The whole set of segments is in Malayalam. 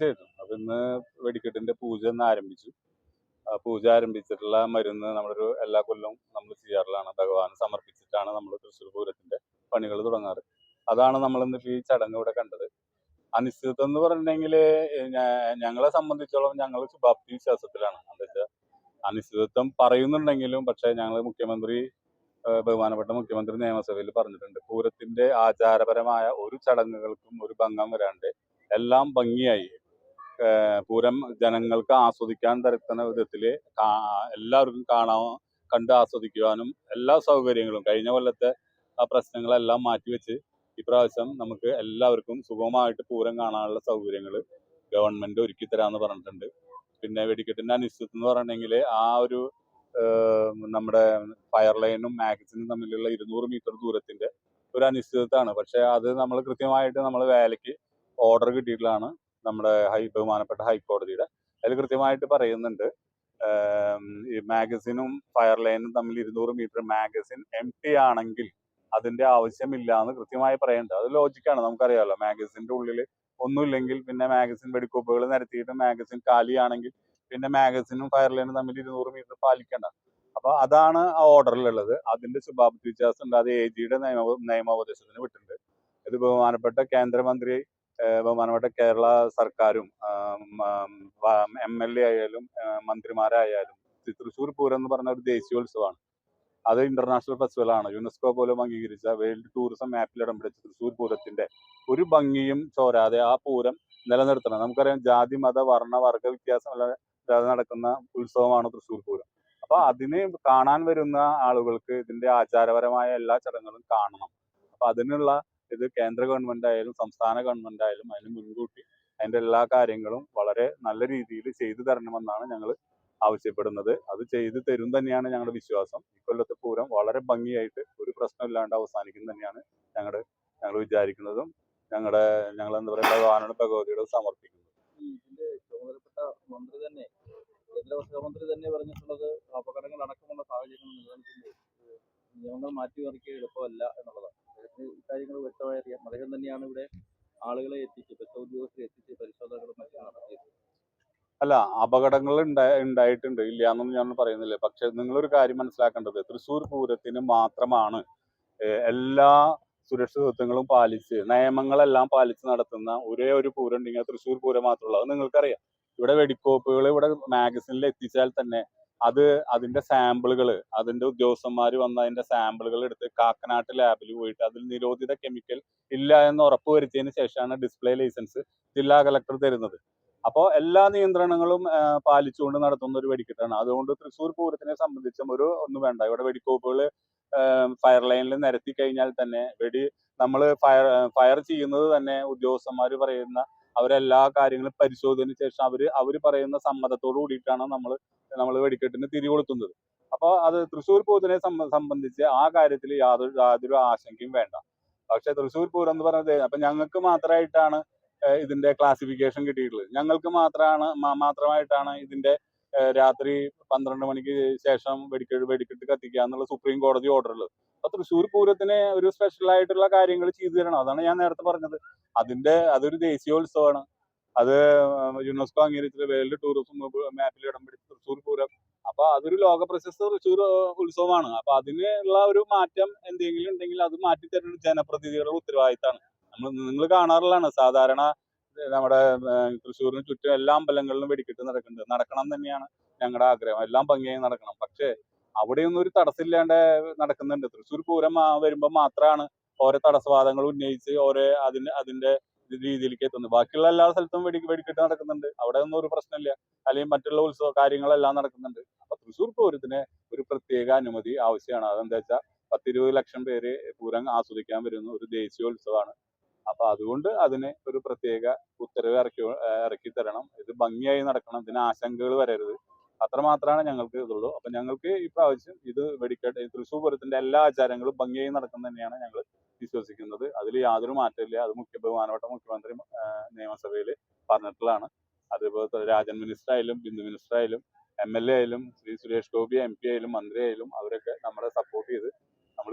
തീർച്ചയായിട്ടും. അപ്പൊ ഇന്ന് വെടിക്കെട്ടിന്റെ പൂജ ഇന്ന് ആരംഭിച്ചു. ആ പൂജ ആരംഭിച്ചിട്ടുള്ള മരുന്ന് നമ്മളൊരു എല്ലാ കൊല്ലവും നമ്മൾ ചെയ്യാറുള്ളതാണ്. ഭഗവാൻ സമർപ്പിച്ചിട്ടാണ് നമ്മൾ തൃശ്ശൂർ പൂരത്തിന്റെ പണികൾ തുടങ്ങാറ്. അതാണ് നമ്മൾ ഇന്ന് ഈ ചടങ്ങ് ഇവിടെ കണ്ടത്. അനിശ്ചിതത്വം എന്ന് പറഞ്ഞിട്ടുണ്ടെങ്കിൽ ഞങ്ങളെ സംബന്ധിച്ചോളം ഞങ്ങൾ ശുഭാപ്തി വിശ്വാസത്തിലാണ്. എന്താ വെച്ചാൽ അനിശ്ചിതത്വം പറയുന്നുണ്ടെങ്കിലും പക്ഷേ ഞങ്ങൾ മുഖ്യമന്ത്രി ബഹുമാനപ്പെട്ട മുഖ്യമന്ത്രി നിയമസഭയിൽ പറഞ്ഞിട്ടുണ്ട്. പൂരത്തിന്റെ ആചാരപരമായ ഒരു ചടങ്ങുകൾക്കും ഒരു ഭംഗം വരാണ്ട് എല്ലാം ഭംഗിയായി. പൂരം ജനങ്ങൾക്ക് ആസ്വദിക്കാൻ തരത്തുന്ന വിധത്തിൽ എല്ലാവർക്കും കാണാൻ കണ്ട് ആസ്വദിക്കുവാനും എല്ലാ സൗകര്യങ്ങളും കഴിഞ്ഞ കൊല്ലത്തെ ആ പ്രശ്നങ്ങളെല്ലാം മാറ്റിവെച്ച് ഇപ്രാവശ്യം നമുക്ക് എല്ലാവർക്കും സുഗമമായിട്ട് പൂരം കാണാനുള്ള സൗകര്യങ്ങൾ ഗവൺമെന്റ് ഒരുക്കി തരാമെന്ന് പറഞ്ഞിട്ടുണ്ട്. പിന്നെ വെടിക്കെട്ടിന്റെ അനിശ്ചിതം എന്ന് പറഞ്ഞെങ്കിൽ ആ ഒരു നമ്മുടെ ഫയർ ലൈനും മാഗസിനും തമ്മിലുള്ള ഇരുന്നൂറ് മീറ്റർ ദൂരത്തിന്റെ ഒരു അനിശ്ചിതത്വമാണ് പക്ഷെ അത് നമ്മൾ കൃത്യമായിട്ട് നമ്മൾ വേലയ്ക്ക് ഓർഡർ കിട്ടിയിട്ടുള്ളതാണ്. നമ്മുടെ ഹൈ ബഹുമാനപ്പെട്ട ഹൈക്കോടതിയുടെ. അതിൽ കൃത്യമായിട്ട് പറയുന്നുണ്ട് ഈ മാഗസിനും ഫയർ ലൈനും തമ്മിൽ ഇരുന്നൂറ് മീറ്റർ മാഗസിൻ എം ടി ആണെങ്കിൽ അതിന്റെ ആവശ്യമില്ല എന്ന് കൃത്യമായി പറയുന്നുണ്ട്. അത് ലോജിക്കാണ് നമുക്കറിയാമല്ലോ മാഗസിന്റെ ഉള്ളിൽ ഒന്നുമില്ലെങ്കിൽ പിന്നെ മാഗസിൻ വെടിക്കോപ്പുകൾ നിരത്തിയിട്ട് മാഗസിൻ കാലിയാണെങ്കിൽ പിന്നെ മാഗസിനും ഫയർ ലൈനും തമ്മിൽ ഇരുന്നൂറ് മീറ്റർ പാലിക്കേണ്ട. അപ്പൊ അതാണ് ആ ഓർഡറിലുള്ളത്. അതിന്റെ ശുഭാപ്തി വ്യത്യാസം ഉണ്ട് അത് എ ജിയുടെ നിയമ നിയമോപദേശത്തിന് വിട്ടിട്ടുണ്ട്. ഇത് ബഹുമാനപ്പെട്ട കേന്ദ്രമന്ത്രി ബഹുമാനപ്പെട്ട കേരള സർക്കാരും എം എൽ എ ആയാലും മന്ത്രിമാരായാലും തൃശ്ശൂർ പൂരം എന്ന് പറഞ്ഞ ഒരു ദേശീയോത്സവമാണ്. അത് ഇന്റർനാഷണൽ ഫെസ്റ്റിവൽ ആണ്. യുനെസ്കോ പോലും അംഗീകരിച്ച വേൾഡ് ടൂറിസം മാപ്പിൽ ഇടം പിടിച്ച തൃശ്ശൂർ പൂരത്തിന്റെ ഒരു ഭംഗിയും ചോരാതെ ആ പൂരം നിലനിർത്തണം. നമുക്കറിയാം ജാതി മത വർണ വർഗ വ്യത്യാസമില്ലാതെ നടക്കുന്ന ഉത്സവമാണ് തൃശ്ശൂർ പൂരം. അപ്പൊ അതിന് കാണാൻ വരുന്ന ആളുകൾക്ക് ഇതിന്റെ ആചാരപരമായ എല്ലാ ചടങ്ങുകളും കാണണം. അപ്പൊ അതിനുള്ള ഇത് കേന്ദ്ര ഗവൺമെന്റ് ആയാലും സംസ്ഥാന ഗവൺമെന്റ് ആയാലും അതിന് മുൻകൂട്ടി അതിന്റെ എല്ലാ കാര്യങ്ങളും വളരെ നല്ല രീതിയിൽ ചെയ്തു തരണമെന്നാണ് ഞങ്ങൾ ആവശ്യപ്പെടുന്നത്. അത് ചെയ്തു തരും തന്നെയാണ് ഞങ്ങളുടെ വിശ്വാസം. ഇക്കൊല്ലത്തെ പൂരം വളരെ ഭംഗിയായിട്ട് ഒരു പ്രശ്നമില്ലാണ്ട് അവസാനിക്കും തന്നെയാണ് ഞങ്ങളുടെ ഞങ്ങൾ വിചാരിക്കുന്നതും ഞങ്ങളുടെ ഞങ്ങൾ എന്താ പറയുക ഭഗവാനോട് ഭഗവതിയോട് സമർപ്പിക്കുന്നത്. ചുമതലപ്പെട്ട മന്ത്രി തന്നെ കേന്ദ്ര മന്ത്രി തന്നെ പറഞ്ഞിട്ടുള്ളത് അപകടങ്ങൾ അടക്കമുള്ള സാഹചര്യങ്ങൾ നിലനിൽക്കുമ്പോൾ നിയമങ്ങൾ മാറ്റിമറിക്കുക എളുപ്പമല്ല എന്നുള്ളതാണ്. ഇക്കാര്യങ്ങൾ വ്യക്തമായി അറിയാം. അദ്ദേഹം തന്നെയാണ് ഇവിടെ ആളുകളെ എത്തിച്ച് പെട്രോൾ ഉദ്യോഗസ്ഥരെ എത്തിച്ച് പരിശോധനകളും മറ്റും നടത്തിയത്. അല്ല അപകടങ്ങൾ ഉണ്ടാ- ഉണ്ടായിട്ടുണ്ട്. ഇല്ല എന്നൊന്നും ഞാൻ പറയുന്നില്ല. പക്ഷെ നിങ്ങളൊരു കാര്യം മനസ്സിലാക്കേണ്ടത്. തൃശ്ശൂർ പൂരത്തിന് മാത്രമാണ് എല്ലാ സുരക്ഷിതത്വങ്ങളും പാലിച്ച് നിയമങ്ങളെല്ലാം പാലിച്ച് നടത്തുന്ന ഒരേ ഒരു പൂരം ഉണ്ടെങ്കിൽ തൃശ്ശൂർ പൂരം മാത്രമുള്ളൂ അത് നിങ്ങൾക്കറിയാം. ഇവിടെ വെടിക്കോപ്പുകൾ ഇവിടെ മാഗസിനിൽ എത്തിച്ചാൽ തന്നെ അത് അതിന്റെ സാമ്പിളുകൾ അതിന്റെ ഉദ്യോഗസ്ഥന്മാർ വന്ന് അതിന്റെ സാമ്പിളുകൾ എടുത്ത് കാക്കനാട്ട് ലാബിൽ പോയിട്ട് അതിൽ നിരോധിത കെമിക്കൽ ഇല്ല എന്ന് ഉറപ്പ് വരുത്തിയതിന് ശേഷമാണ് ഡിസ്പ്ലേ ലൈസൻസ് ജില്ലാ കളക്ടർ തരുന്നത്. അപ്പോൾ എല്ലാ നിയന്ത്രണങ്ങളും പാലിച്ചുകൊണ്ട് നടത്തുന്ന ഒരു വെടിക്കെട്ടാണ്. അതുകൊണ്ട് തൃശ്ശൂർ പൂരത്തിനെ സംബന്ധിച്ചും ഒരു ഒന്നും വേണ്ട. ഇവിടെ വെടിക്കോപ്പുകൾ ഫയർ ലൈനിൽ നിരത്തി കഴിഞ്ഞാൽ തന്നെ വെടി നമ്മൾ ഫയർ ഫയർ ചെയ്യുന്നത് തന്നെ ഉദ്യോഗസ്ഥന്മാർ പറയുന്ന അവരെല്ലാ കാര്യങ്ങളും പരിശോധനയ്ക്ക് ശേഷം അവർ അവർ പറയുന്ന സമ്മതത്തോട് കൂടിയിട്ടാണ് നമ്മൾ നമ്മൾ വെടിക്കെട്ടിന് തിരികൊളുത്തുന്നത് അപ്പോൾ അത് തൃശ്ശൂർ പൂരത്തിനെ സംബന്ധിച്ച് ആ കാര്യത്തിൽ യാതൊരു യാതൊരു ആശങ്കയും വേണ്ട. പക്ഷെ തൃശ്ശൂർ പൂരം എന്ന് പറയുന്നത് അപ്പൊ ഞങ്ങൾക്ക് മാത്രമായിട്ടാണ് ഇതിന്റെ ക്ലാസിഫിക്കേഷൻ കിട്ടിയിട്ടുള്ളത്. ഞങ്ങൾക്ക് മാത്രമാണ് മാത്രമായിട്ടാണ് ഇതിന്റെ രാത്രി പന്ത്രണ്ട് മണിക്ക് ശേഷം വെടിക്കെട്ട് വെടിക്കെട്ട് കത്തിക്കുക എന്നുള്ള സുപ്രീം കോടതി ഉള്ളത് അപ്പൊ തൃശ്ശൂർ പൂരത്തിന് ഒരു സ്പെഷ്യൽ ആയിട്ടുള്ള കാര്യങ്ങൾ ചെയ്തു തരണം. അതാണ് ഞാൻ നേരത്തെ പറഞ്ഞത്. അതിന്റെ അതൊരു ദേശീയോത്സവമാണ്. അത് യുനെസ്കോ അംഗീകരിച്ചിട്ടുള്ള വേൾഡ് ടൂറിസം മാപ്പിൽ ഇടം പിടിച്ച തൃശ്ശൂർ പൂരം. അപ്പൊ അതൊരു ലോക പ്രശസ്ത തൃശ്ശൂർ ഉത്സവമാണ്. അപ്പൊ അതിനുള്ള ഒരു മാറ്റം എന്തെങ്കിലും ഉണ്ടെങ്കിൽ അത് മാറ്റി തരുന്നത് ജനപ്രതിനിധികളുടെ ഉത്തരവാദിത്തമാണ്. നമ്മൾ നിങ്ങൾ കാണാറുള്ളതാണ് സാധാരണ നമ്മുടെ തൃശ്ശൂരിന് ചുറ്റും എല്ലാ അമ്പലങ്ങളിലും വെടിക്കെട്ട് നടക്കുന്നുണ്ട് നടക്കണം തന്നെയാണ് ഞങ്ങളുടെ ആഗ്രഹം. എല്ലാം ഭംഗിയായി നടക്കണം. പക്ഷേ അവിടെയൊന്നും ഒരു തടസ്സമില്ലാണ്ട് നടക്കുന്നുണ്ട്. തൃശ്ശൂർ പൂരം വരുമ്പോൾ മാത്രമാണ് ഓരോ തടസ്സവാദങ്ങൾ ഉന്നയിച്ച് ഓരോ അതിന് അതിന്റെ രീതിയിലേക്ക് എത്തുന്നത്. ബാക്കിയുള്ള എല്ലാ സ്ഥലത്തും വെടി വെടിക്കെട്ട് നടക്കുന്നുണ്ട്. അവിടെ ഒന്നും ഒരു പ്രശ്നമില്ല. അല്ലെങ്കിൽ മറ്റുള്ള ഉത്സവ കാര്യങ്ങളെല്ലാം നടക്കുന്നുണ്ട്. അപ്പൊ തൃശ്ശൂർ പൂരത്തിന് ഒരു പ്രത്യേക അനുമതി ആവശ്യമാണ്. അതെന്താ വെച്ചാൽ പത്തിരുപത് ലക്ഷം പേര് പൂരം ആസ്വദിക്കാൻ വരുന്ന ഒരു ദേശീയോത്സവമാണ്. അപ്പൊ അതുകൊണ്ട് അതിന് ഒരു പ്രത്യേക ഉത്തരവ് ഇറക്കി ഇറക്കി തരണം. ഇത് ഭംഗിയായി നടക്കണം. ഇതിന് ആശങ്കകൾ വരരുത്. അത്രമാത്രമാണ് ഞങ്ങൾക്ക് ഇതുള്ളൂ. അപ്പൊ ഞങ്ങൾക്ക് ഇപ്രാവശ്യം ഇത് വെടിക്കെട്ട് തൃശ്ശൂർ പൂരത്തിന്റെ എല്ലാ ആചാരങ്ങളും ഭംഗിയായി നടക്കണം തന്നെയാണ് ഞങ്ങൾ വിശ്വസിക്കുന്നത്. അതിൽ യാതൊരു മാറ്റമില്ല അത് മുഖ്യ ബഹുമാനപ്പെട്ട മുഖ്യമന്ത്രി നിയമസഭയിൽ പറഞ്ഞിട്ടുള്ളതാണ്. അതേപോലെ രാജൻ മിനിസ്റ്റർ ആയാലും ബിന്ദു മിനിസ്റ്റർ ആയാലും എം എൽ എ ആയാലും ശ്രീ സുരേഷ് ഗോപി എം പി ആയാലും മന്ത്രി ആയാലും അവരൊക്കെ നമ്മളെ സപ്പോർട്ട് ചെയ്ത്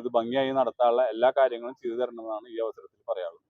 ഇത് ഭംഗിയായി നടത്താനുള്ള എല്ലാ കാര്യങ്ങളും ചെയ്തു തരണമെന്നാണ് ഈ അവസരത്തിൽ പറയാനുള്ളത്.